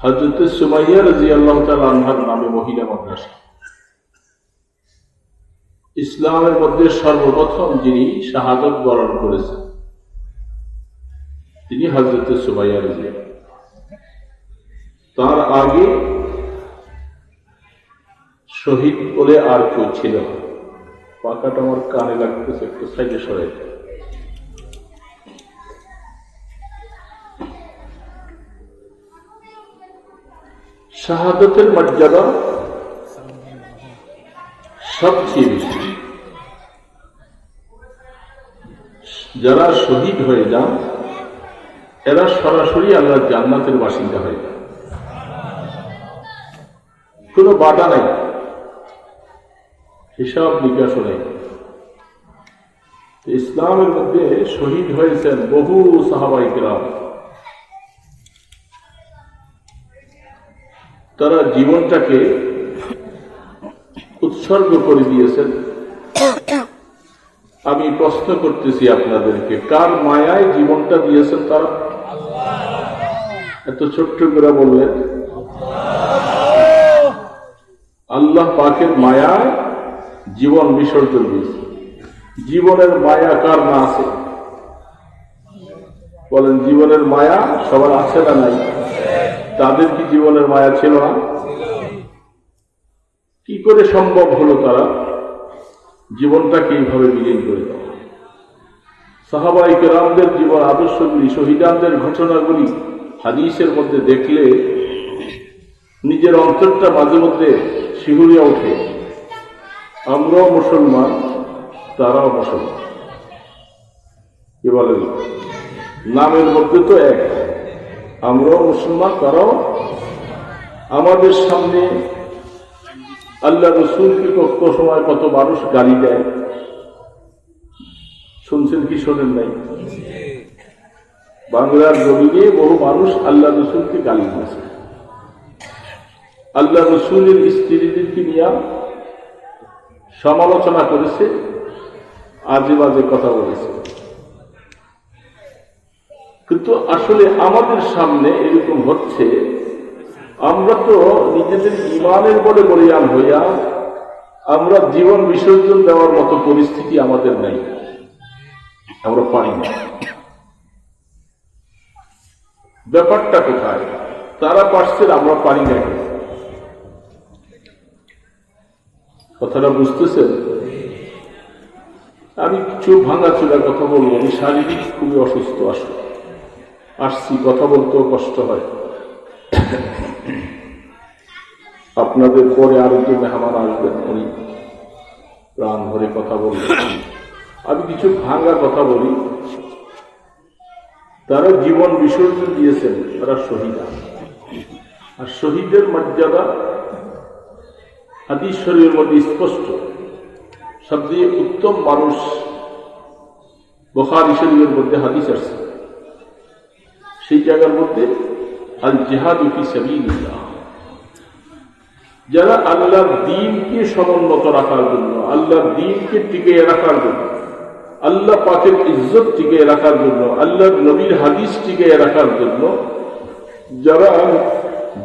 হজরত সুমাইয়া রাজি আল্লাহ আনহার নামে মহিলা মাদ্রাসা। ইসলামের মধ্যে সর্বপ্রথম যিনি শাহাদত বরণ করেছেন, তিনি হজরত সুমাইয়া রাজি তার আগে শহীদ বলে আর কেউ ছিল। পাকাটা আমার কানে লাগতেছে, একটু সাইডে সরাই। শাহাদতের মর্যাদা সবচেয়ে বেশি। যারা শহীদ হয়ে যান, এরা সরাসরি আল্লাহ জান্নাতের বাসিন্দা হয়ে যান। কোনো বাধা নাই। হিসাব নিকাশ নেই। ইসলামের মধ্যে শহীদ হয়েছেন বহু সাহাবাই তারা জীবনটাকে উৎসর্গ করে দিয়েছেন। আমি প্রশ্ন করতেছি আপনাদেরকে, কার মায়ায় জীবনটা দিয়েছেন তারা? এত ছোট্ট করে বললেন। আল্লাহ পাকের মায়ায় জীবন বিসর্জন দিয়েছে। জীবনের মায়া কার না আছে? বলেন, জীবনের মায়া সবার আছে না নাই? তাদের কি জীবনের মায়া ছিল না? কি করে সম্ভব হলো তারা? জীবনটাকে এইভাবে বিলীন করে দেওয়া? সাহাবাই কেরামদের জীবন আদর্শগুলি শহীদানদের ঘটনাগুলি হাদিসের মধ্যে দেখলে নিজের অন্তরটা মাঝে মধ্যে শিহুরিয়া ওঠে। আমরাও মুসলমান, তারাও মুসলমান। কি বলেন, নামের মধ্যে তো এক। আমরাও মুসলমান, তারাও আমাদের সামনে আল্লাহ রসুলকে কত সময় কত মানুষ গালি দেয়। শুনছেন কি, শোনেন নাই? বাংলার জমিনে বহু মানুষ আল্লাহ রসুলকে গালি দিয়েছে। আল্লাহ রসুলের স্ত্রীদেরকে নিয়ে সমালোচনা করেছে আজে বাজে কথা বলেছে। কিন্তু আসলে আমাদের সামনে এরকম হচ্ছে, আমরা তো নিজেদের ইমানের বলে বলিয়ান হইয়া আমরা জীবন বিসর্জন দেওয়ার মতো পরিস্থিতি আমাদের নেই। আমরা পারি না। ব্যাপারটা কোথায়? তারা পারছেন আমরা পারি না। কথাটা বুঝতেছেন? আমি চোখ ভাঙা চুলার কথা বলব, আমি শারীরিক খুবই অসুস্থ আসলে আসছি, কথা বলতেও কষ্ট হয়। আপনাদের পরে আরও যে মেহমান আসবেন, উনি প্রাণ ভরে কথা বলবেন। আমি কিছু ভাঙ্গা কথা বলি। তারা জীবন বিসর্জন দিয়েছেন, তারা শহীদা। আর শহীদের মর্যাদা হাদিস শরীরের মধ্যে স্পষ্ট। সবচেয়ে উত্তম মানুষ বখারি শরীরের মধ্যে হাদিস আসছে। সেই জায়গার মধ্যে আল জেহাদ ফি সাবিলিল্লাহ। যারা আল্লাহর দিনকে সমুন্নত রাখার জন্য, আল্লাহর দিনকে টিকে রাখার জন্য, আল্লাহ পাকের ইজ্জত টিকে রাখার জন্য, আল্লাহর নবীর হাদিস টিকে রাখার জন্য, যারা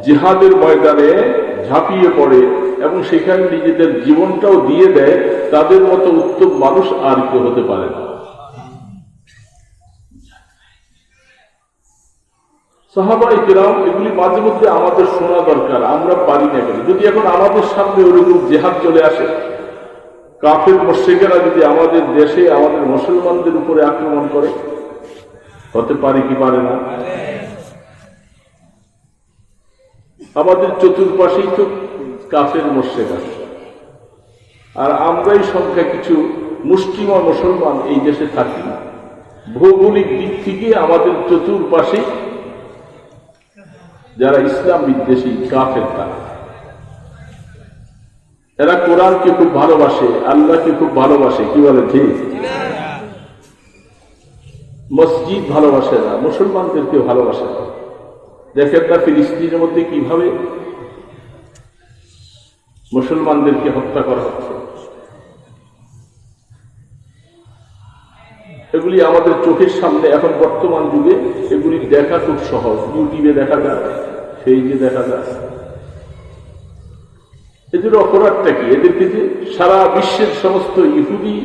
জিহাদের ময়দানে ঝাঁপিয়ে পড়ে এবং সেখানে নিজেদের জীবনটাও দিয়ে দেয়, তাদের মতো উত্তম মানুষ আর কেউ হতে পারে না। সাহাবাই কিরাম এগুলি মাঝে মধ্যে আমাদের শোনা দরকার, আমরা পারি না কেন যদি এখন আমাদের সামনে ওরকম জেহাদ চলে আসে, কাফের মস্যিকেরা যদি আমাদের দেশে আমাদের মুসলমানদের উপরে আক্রমণ করে, হতে পারে কি পারে না? আমাদের চতুর্পাশেই তো কাফের মস্যেক আছে আর আমরাই সংখ্যা কিছু মুষ্টিময় মুসলমান এই দেশে থাকি। ভৌগোলিক দিক থেকে আমাদের চতুর্পাশে যারা ইসলাম বিদ্বেষী, কাফের তারা। এরা কোরআনকে খুব ভালোবাসে, আল্লাহকে খুব ভালোবাসে, কি বলে ঠিক? মসজিদ ভালোবাসে না, মুসলমানদেরকে ভালোবাসে না। দেখেন না ফিলিস্তিনের মধ্যে কীভাবে মুসলমানদেরকে হত্যা করা হচ্ছে। এগুলি আমাদের চোখের সামনে এখন বর্তমান যুগে এগুলি দেখা খুব সহজ। ইউটিউবে দেখা যায় সেই যে দেখা যায় এদের অপরাধটা কি? এদেরকে যে সারা বিশ্বের সমস্ত ইহুদি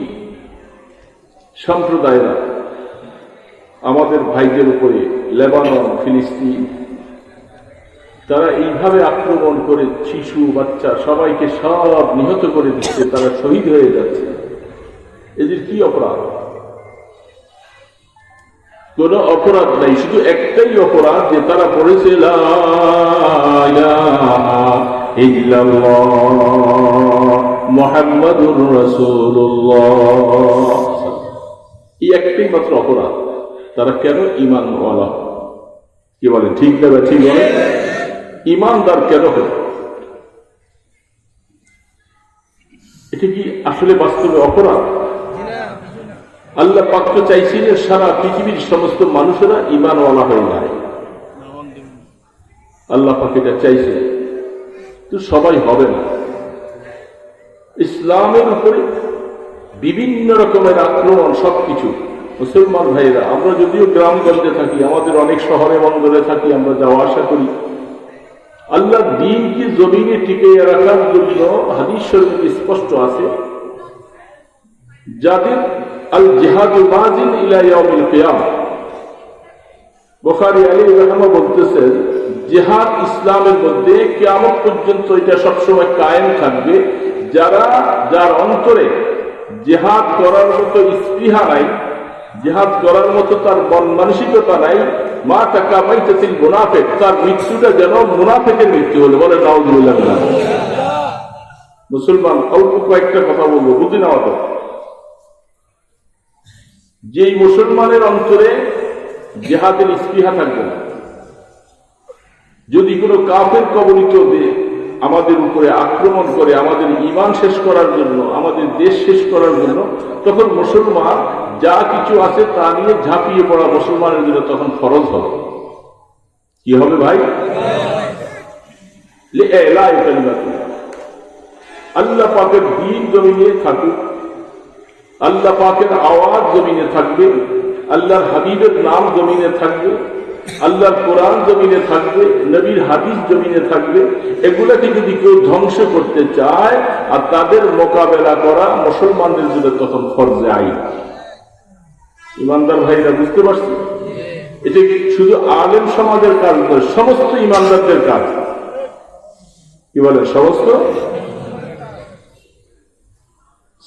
সম্প্রদায়রা আমাদের ভাইদের উপরে, লেবানন, ফিলিস্তিন, তারা এইভাবে আক্রমণ করে শিশু, বাচ্চা সবাইকে সব নিহত করে দিচ্ছে, তারা শহীদ হয়ে যাচ্ছে। এদের কি অপরাধ? কোন অপরাধ নাই, শুধু একটাই অপরাধ যে তারা পড়েছে মুহাম্মাদুর রাসূলুল্লাহ। এই একটাই মাত্র অপরাধ। তারা কেন ইমান ওয়ালা কি বলে ঠিক না বা ঠিক বলে ইমানদার কেন এটা কি আসলে বাস্তবে অপরাধ? আল্লাহ পাক তো চাইছিলেন সারা পৃথিবীর সমস্ত মানুষেরা ইমানওয়ালা হয়ে যায়। আল্লাহ পাক এটা চাইছে তো সবাই হবে না। ইসলামের উপরে বিভিন্ন রকমের আক্রমণ সবকিছু। মুসলমান ভাইরা আমরা যদিও গ্রামগঞ্জে থাকি, আমাদের অনেক শহরে বন্দরে থাকি, আমরা যাওয়া আসা করি। আল্লাহ দিনকে জমিনে টিকে রাখার জন্য হাদিস স্পষ্ট আছে, যাদের ইসলামের মধ্যে পর্যন্ত এটা সবসময় কায়েম থাকবে। যারা, যার অন্তরে জেহাদ করার মতো স্পৃহা নাই, জেহাদ করার মতো তার মন মানসিকতা নাই, মা টাকা মাইতেছিল মুনাফেক, তার মৃত্যুটা যেন মুনাফেকের মৃত্যু হলো বলে নাউজুবিল্লাহ। মুসলমান অল্প কয়েকটা কথা বলব, বুঝি না অত। যেই মুসলমানের অন্তরে জেহাদের স্পৃহা থাকবে না, যদি কোনো কাফের কবলিত আমাদের উপরে আক্রমণ করে, আমাদের ইমান শেষ করার জন্য, আমাদের দেশ শেষ করার জন্য, তখন মুসলমান যা কিছু আছে তা নিয়ে ঝাঁপিয়ে পড়া মুসলমানের জন্য তখন ফরজ হবে। কি হবে ভাই? আল্লাহ পাকের দিন জমিনে থাকুক। আল্লাহ পাকের আওয়াজ জমিনে থাকবে, আল্লাহর হাবিবের নাম জমিনে থাকবে, আল্লাহর কোরআন জমিনে থাকবে, নবীর হাদিস জমিনে থাকবে, এগুলাকে যদি কেউ ধ্বংস করতে চায় আর তাদের মোকাবেলা করা মুসলমানদের জন্য তখন ফরজে আইন। ইমানদার ভাইরা বুঝতে পারছি এটা শুধু আলেম সমাজের কাজ নয় সমস্ত ইমানদারদের কাজ। কি বলেন সমস্ত?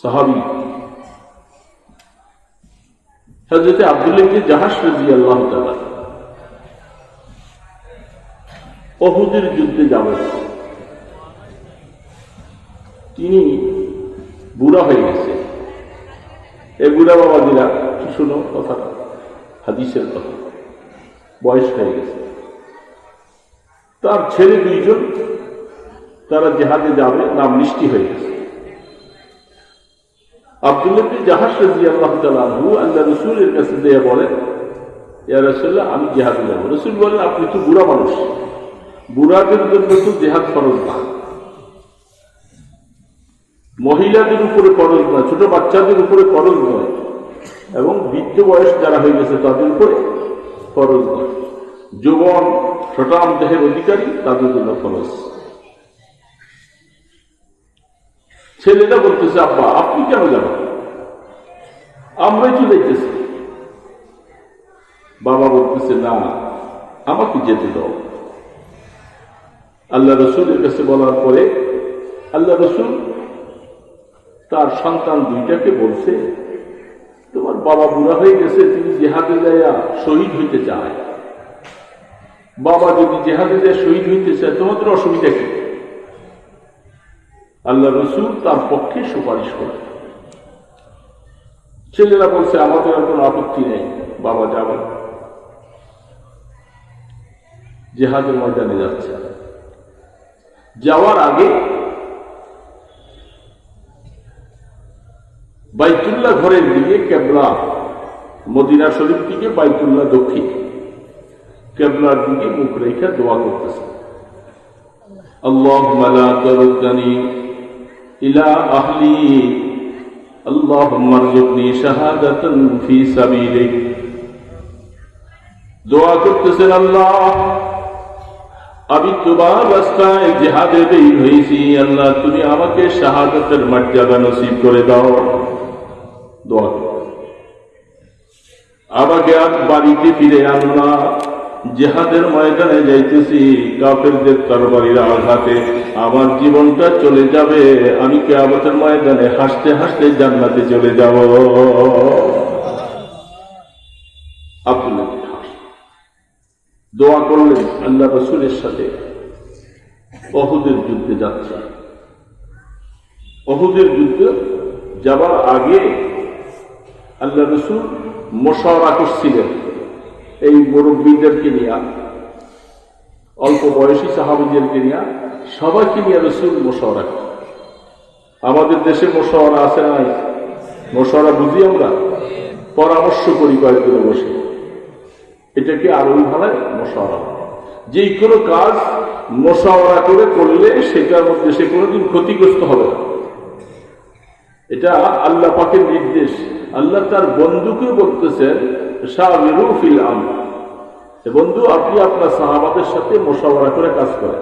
সাহাবি হজরতে আব্দুল্লাহ তাআলা অহুদের যুদ্ধে যাবেন। তিনি বুড়া হয়ে গেছে। এ বুড়া বাবাজিরা শুনো কথাটা? হাদিসের কথা। বয়স হয়ে গেছে। তার ছেলে দুইজন, তারা জেহাদে যাবে, নাম মিষ্টি হয়ে গেছে। আব্দুল্লাহ জাহাজ রাজি আল্লাহ তালু আল্লাহ রসুলের কাছে দিয়ে বলেন ইয়া রসুল্লাহ আমি জেহাদে যাব রসুল বলেন, আপনি তো বুড়া মানুষ। বুড়াদের জন্য তো জেহাদ ফরজ না। মহিলাদের উপরে ফরজ নয়, ছোট বাচ্চাদের উপরে ফরজ নয় এবং বৃদ্ধ বয়স যারা হয়ে গেছে তাদের উপরে ফরজ নয়। যৌবন সটাম দেহের অধিকারী তাদের জন্য ফরজ। ছেলেটা বলতেছে, আব্বা, আপনি কেন যাবেন আমরাই তো যাইতেছি। বাবা বলতেছে, না, আমাকে যেতে দাও। আল্লাহ রসুলের কাছে বলার পরে আল্লাহ রসুল তার সন্তান দুইটাকে বলছে, তোমার বাবা বুড়া হয়ে গেছে তিনি জেহাদে যাইয়া শহীদ হইতে চায় বাবা যদি জেহাদে যায়, শহীদ হইতে চায়, তোমাদের অসুবিধা কি? আল্লাহ রসুল তার পক্ষে সুপারিশ করে। ছেলেরা বলছে, আমাদের কোনো আপত্তি নেই, বাবা যাবে জেহাজের ময়দানে যাচ্ছে। যাওয়ার আগে বাইতুল্লাহ ঘরের দিকে কেবলা, মদিনা শরীফ দিকে বাইতুল্লাহ দক্ষিণ, কেবলার দিকে মুখ রেখা দোয়া করতেছে। আল্লাহ মালা তরুদ্দানী إلى أهلي اللهم ارزقني شهادة في سبيلك দোয়া করতেছেন আল্লাহ আর আমি তোমার রাস্তায় জেহাদে বের হয়েছি আল্লাহ তুমি আমাকে শাহাদতের মর্যাদা নসিব করে দাও দোয়া করো। আমাকে আর বাড়িতে ফিরে আনো না জেহাদের ময়দানে যাইতেছি, কাফেরদের তরবারির আঘাতে। আমার জীবনটা চলে যাবে, আমি কেয়ামতের ময়দানে হাসতে হাসতে জান্নাতে চলে যাব। দোয়া করলেন আল্লাহ রসুলের সাথে। অহুদের যুদ্ধে যাচ্ছে। অহুদের যুদ্ধে যাবার আগে আল্লাহ রসুল মশাওয়ারা করছিলেন। এই মুরব্বীদেরকে নিয়ে, অল্প বয়সী সাহাবিদেরকে নিয়ে সবাইকে নিয়ে রসুল মশাওয়ারা আমাদের দেশে মশাওয়ারা আছে নাই? মশাওয়ারা বুঝি আমরা? পরামর্শ করি কয়েকদিনে বসে। এটাকে আরবি ভাষায় মশাওয়ারা বলে। যে কোনো কাজ মশাওয়ারা করে করলে সেটার মধ্যে সে কোনোদিন ক্ষতিগ্রস্ত হবে না। এটা আল্লাহ পাকের নির্দেশ। আল্লাহ তার বন্ধুকে বলতেছেন বন্ধু, আপনি আপনার সাহাবাদের সাথে মোশাওয়ারা করে কাজ করেন।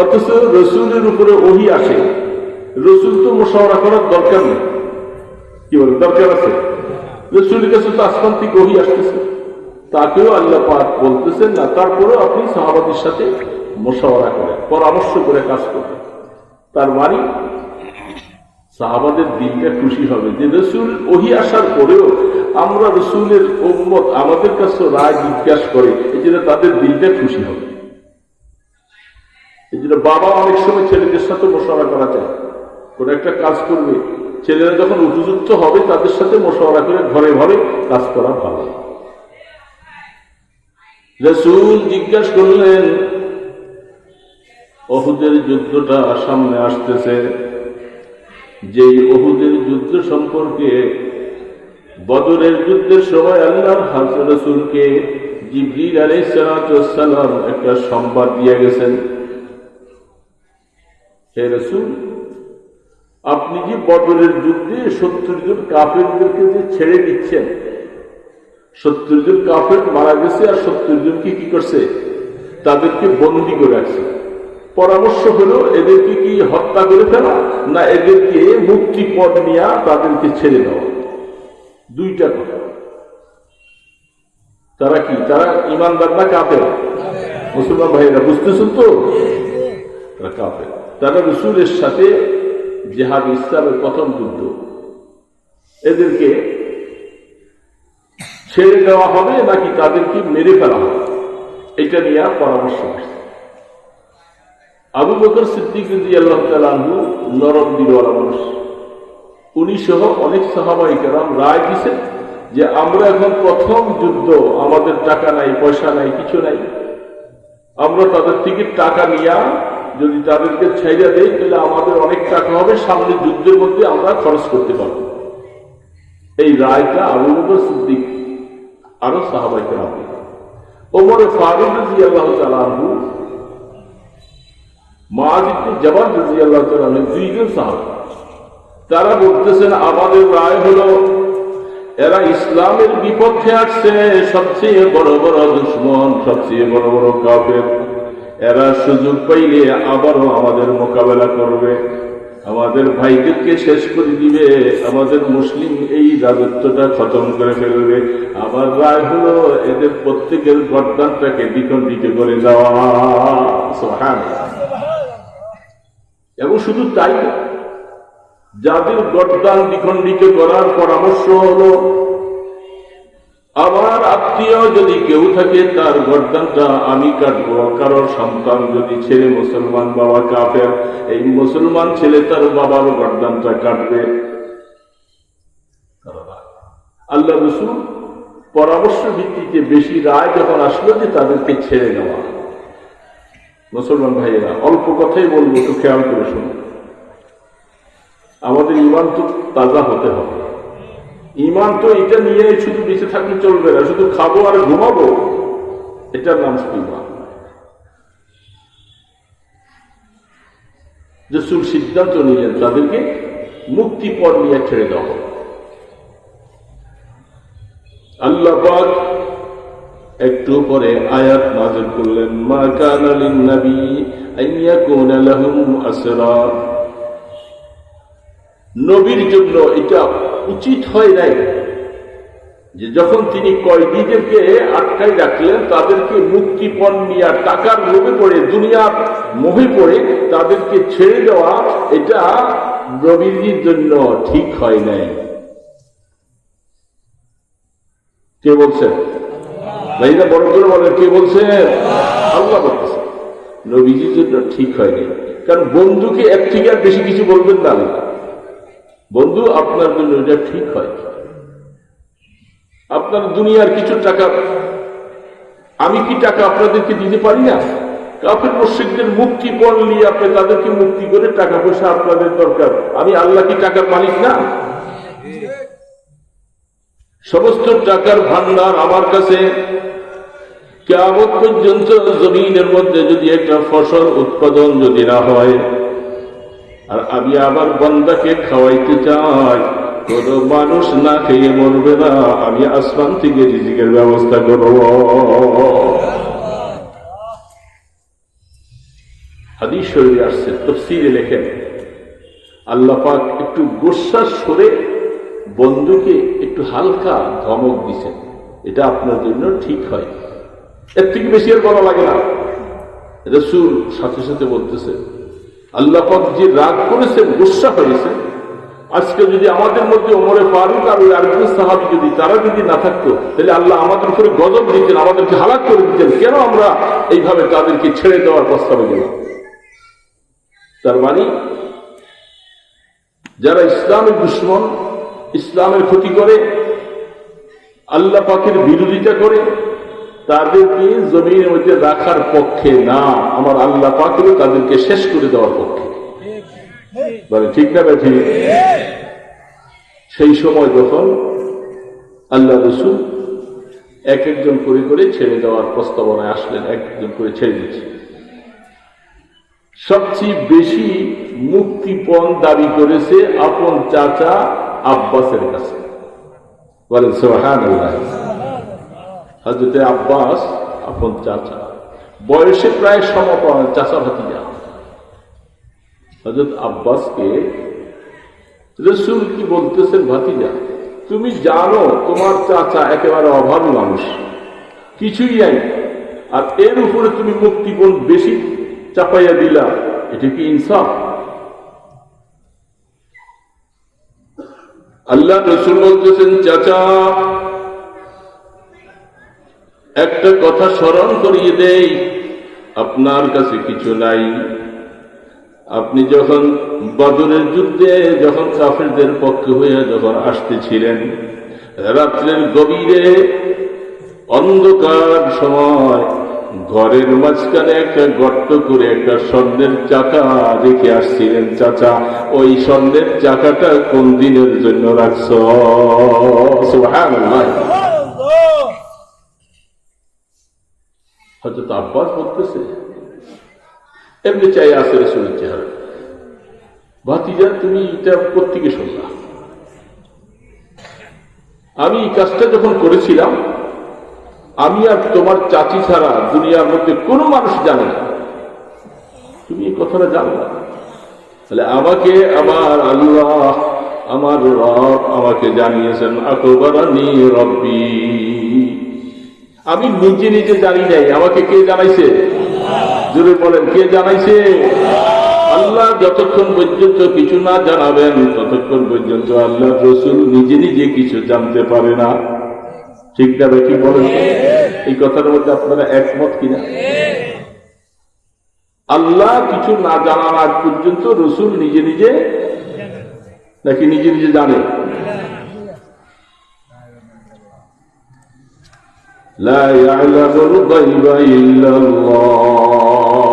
অথচ রসুলের উপরে ওহি আসে। রসুল তো মোশাওয়ারা করার দরকার নেই। কি বলে দরকার আছে? রসুলের কাছে তো আসমান থেকে ওহি আসতেছে। তাকেও আল্লাহ পাক বলতেছেন, না, তারপরেও আপনি সাহাবাদের সাথে মোশাওয়ারা করেন, পরামর্শ করে কাজ করবেন। তার মানে সাহাবাদের দিনটা খুশি হবে। যে রসুল ওহি আসার পরেও আমরা রসুলের উম্মত আমাদের কাছে রায় জিজ্ঞাসা করে, এই জন্য তাদের দিনটা খুশি হবে। এই জন্য বাবা অনেক সময় ছেলেদের সাথে মশারা করা যায়। কোন একটা কাজ করবে, ছেলেরা যখন উপযুক্ত হবে তাদের সাথে মশারা করে ঘরে ঘরে কাজ করা ভালো। রসুল জিজ্ঞাসা করলেন অহুদের যুদ্ধটা সামনে আসতেছে। যে অহুদের যুদ্ধ সম্পর্কে বদরের যুদ্ধের সময় আল্লাহর হাজর রসুলকে জিবরিল আলাইসালাম একটা সংবাদ দিয়ে গেছেন। হে রসুল, আপনি যে বদরের যুদ্ধে সত্তর জন কাফেরদেরকে যে ছেড়ে দিচ্ছেন? সত্তর জন কাফের মারা গেছে আর সত্তর জনকে কি করছে? তাদেরকে বন্দি করে রাখছে। পরামর্শ হলো, এদেরকে কি হত্যা করে ফেলা না এদেরকে মুক্তি পদ নিয়ে তাদেরকে ছেড়ে দেওয়া? দুইটা কথা। তারা কি? তারা ইমানদার না কাপের মুসলমান ভাইরা বুঝতেছেন তো? তারা কাপের তারা রসুলের সাথে জেহাদ, ইসলামের প্রথম যুদ্ধ। এদেরকে ছেড়ে দেওয়া হবে নাকি তাদেরকে মেরে ফেলা হবে? এটা নিয়ে পরামর্শ আসছে আবু বকর সিদ্দিক আল্লাহ নরম দিলওয়ালা মানুষ। উনি সহ অনেক সাহাবাই কেরাম রায় দিছেন যে আমরা এখন প্রথম যুদ্ধ, আমাদের টাকা নাই, পয়সা নাই, কিছু নাই। আমরা তাদের থেকে টাকা নিয়া যদি তাদেরকে ছেড়ে দেই, তাহলে আমাদের অনেক টাকা হবে, সামনে যুদ্ধের মধ্যে আমরা খরচ করতে পারব। এই রায়টা আবু বকর সিদ্দিক, আরও সাহাবাই কেরাম। ওমরে ফারুক রাজি আল্লাহ তালু মাজিদ জবান রাজি আল্লাহ তালু দুইজন সাহাবা। তারা বলতেছেন আমাদের রায় হলো, এরা ইসলামের বিপক্ষে আসছে, সবচেয়ে বড় বড় দুশ্মন, সবচেয়ে বড় বড় কাফের। এরা সুযোগ পাইলে আবারও আমাদের মোকাবেলা করবে। আমাদের ভাইদেরকে শেষ করে দিবে। আমাদের মুসলিম এই রাজত্বটা খতম করে ফেলবে। আমার রায় হলো, এদের প্রত্যেকের গর্দানটাকে দ্বিখণ্ডিত করে সুবহানাল্লাহ। এবং শুধু তাই যাদের গর্দান দ্বিখণ্ডিত করার পরামর্শ হলো, আমার আত্মীয় যদি কেউ থাকে, তার গর্দানটা আমি কাটবো। কারোর সন্তান যদি ছেলে মুসলমান, বাবা কাফের, এই মুসলমান ছেলে তার বাবার গর্দানটা কাটবে। আল্লাহ রসুল পরামর্শ ভিত্তিতে বেশি রায় যখন আসলো যে তাদেরকে ছেড়ে নেওয়া। মুসলমান ভাইয়েরা, অল্প কথাই বলব, একটু খেয়াল করে শুনুন। আমাদের ইমান তো তাজা হতে হবে। ইমান তো এটা নিয়ে শুধু বেঁচে থাকলে চলবে না, শুধু খাব আর ঘুমাবো, এটার নাম ইমান রসুল সিদ্ধান্ত নিলেন তাদেরকে মুক্তি পর নিয়ে ছেড়ে দেওয়া হবে। একটু পরে আয়াত নাযিল করলেন, মা কানা লিন নবী আন ইয়াকুনা লাহুম আসরা। নবীর জন্য এটা উচিত হয় নাই। যে যখন তিনি কয়েদিদেরকে আটকাই রাখলেন, তাদেরকে মুক্তিপণ নিয়ে টাকার লোভে পড়ে, দুনিয়ার মোহে পড়ে, তাদেরকে ছেড়ে দেওয়া, এটা নবীজির জন্য ঠিক হয় নাই। কে বলছেন ভাইরা বড় করে বলেন, কে বলছেন আল্লাহ বলতেছে। নবীজির জন্য ঠিক হয়নি কারণ বন্ধুকে এক থেকে আর বেশি কিছু বলবেন না আল্লাহ। বন্ধু, আপনার জন্য এটা ঠিক হয়। আপনার দুনিয়ার কিছু টাকা, আমি কি টাকা আপনাদেরকে দিতে পারি না? কাফের মসজিদদের মুক্তি পণ নিয়ে আপনি তাদেরকে মুক্তি করে টাকা পয়সা আপনাদের দরকার। আমি আল্লাহ কি টাকার মালিক না? সমস্ত টাকার ভান্ডার আমার কাছে। কেমন পর্যন্ত জমিনের মধ্যে যদি একটা ফসল উৎপাদন যদি না হয় আর আমি আমার বন্দাকে খাওয়াইতে চাই। কোন মানুষ না খেয়ে মরবে না। আমি আসমান থেকে রিজিকের ব্যবস্থা করব। হাদিস শরীরে আসছে তফসিরে লেখেন, আল্লাহ পাক একটু গোস্বাস সরে বন্ধুকে একটু হালকা ধমক দিছেন। এটা আপনার জন্য ঠিক হয়। এর থেকে বেশি আর বলা লাগে না। রসুল সাথে সাথে বলতেছে আল্লাহ পাক যে রাগ করেছেন গুসা হয়েছে আজকে যদি আমাদের মধ্যে ওমরে ফারুক আর ওই আরেকজন সাহাবি যদি তারা যদি না থাকতো, তাহলে আল্লাহ আমাদের উপরে গজব দিতেন, আমাদেরকে হালাক করে দিতেন, কেন আমরা এইভাবে তাদেরকে ছেড়ে দেওয়ার প্রস্তাবে গেলাম তার মানে যারা ইসলামের দুশ্মন, ইসলামের ক্ষতি করে, আল্লাহ পাকের বিরোধিতা করে তাদেরকে জমির মধ্যে রাখার পক্ষে না। আমার আল্লাহ পাকেরও তাদেরকে শেষ করে দেওয়ার পক্ষে। ঠিক না ব্যাঠি সেই সময় যখন আল্লাহ রসুল এক একজন করে করে ছেড়ে দেওয়ার প্রস্তাবনায় আসলেন, এক একজন করে ছেড়ে দিচ্ছে। সবচেয়ে বেশি মুক্তিপণ দাবি করেছে আপন চাচা আব্বাসের কাছে। বলেন সোহান হজরতে আব্বাস আপন চাচা। বয়সে প্রায় সমপন চাচা ভাতিজা। হজরত আব্বাসকে, রসুল কি বলতেছেন ভাতিজা? তুমি জানো তোমার চাচা একেবারে অভাবী মানুষ। কিছুই নাই। আর এর উপরে তুমি মুক্তিপণ বেশি চাপাইয়া দিলা, এটা কি ইনসাফ? আল্লাহ রসুল বলতেছেন, চাচা একটা কথা স্মরণ করিয়ে দেই, আপনার কাছে কিছু নাই। আপনি যখন বদরের যুদ্ধে, যখন কাফেরদের পক্ষে হয়ে যখন আসতেছিলেন, রাত্রের গভীরে অন্ধকার সময় ঘরের মাঝখানে একটা গর্ত করে একটা স্বর্ণের চাকা রেখে আসছিলেন। চাচা, ওই স্বর্ণের চাকাটা কোন দিনের জন্য রাখছ? সুবহানাল্লাহ। হয়তো তো আব্বাস বলতেছে। এমনি চাই আসে রসুলের চেহারা। ভাতিজা, তুমি এটা প্রত্যেকে শুনলা আমি এই কাজটা যখন করেছিলাম, আমি আর তোমার চাচি ছাড়া দুনিয়ার মধ্যে কোনো মানুষ জানে না। তুমি এই কথাটা জানো না। তাহলে আমাকে আমার আল্লাহ, আমার রব আমাকে জানিয়েছেন, আকবরানি রব্বি। আমি নিজে নিজে জানি নাই। আমাকে কে জানাইছে? জোরে বলেন, কে জানাইছে? আল্লাহ যতক্ষণ পর্যন্ত কিছু না জানাবেন, ততক্ষণ পর্যন্ত আল্লাহ রসুল নিজে নিজে কিছু জানতে পারে না। ঠিক না কি বলেন? এই কথার মধ্যে আপনারা একমত কিনা? আল্লাহ কিছু না জানার পর্যন্ত রসুল নিজে নিজে নাকি নিজে নিজে জানে? لا يعلم الغيب إلا الله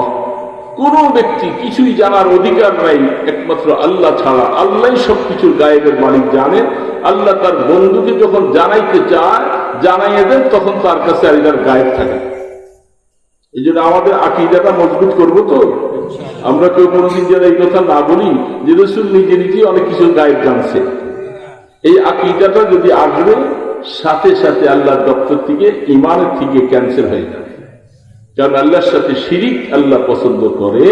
কোন ব্যক্তি কিছুই জানার অধিকার নাই একমাত্র আল্লাহ ছাড়া আল্লাহ সবকিছুর গায়েবের মালিক জানেন আল্লাহ তার বন্ধুকে যখন জানাইতে চায় জানাইয়ে দেন তখন তার কাছে আর এটার গায়েব থাকে এই জন্য আমাদের আকিদাটা মজবুত করবো তো আমরা কেউ কোনোদিন যেন এই কথা না বলি যে রসুল নিজে নিজে অনেক কিছু গায়েব জানছে এই আকিদাটা যদি আসবে সাথে সাথে আল্লাহর দপ্তর থেকে, ইমানের থেকে ক্যান্সেল হয়ে যাবে কারণ আল্লাহর সাথে শিরিক আল্লাহ পছন্দ করে।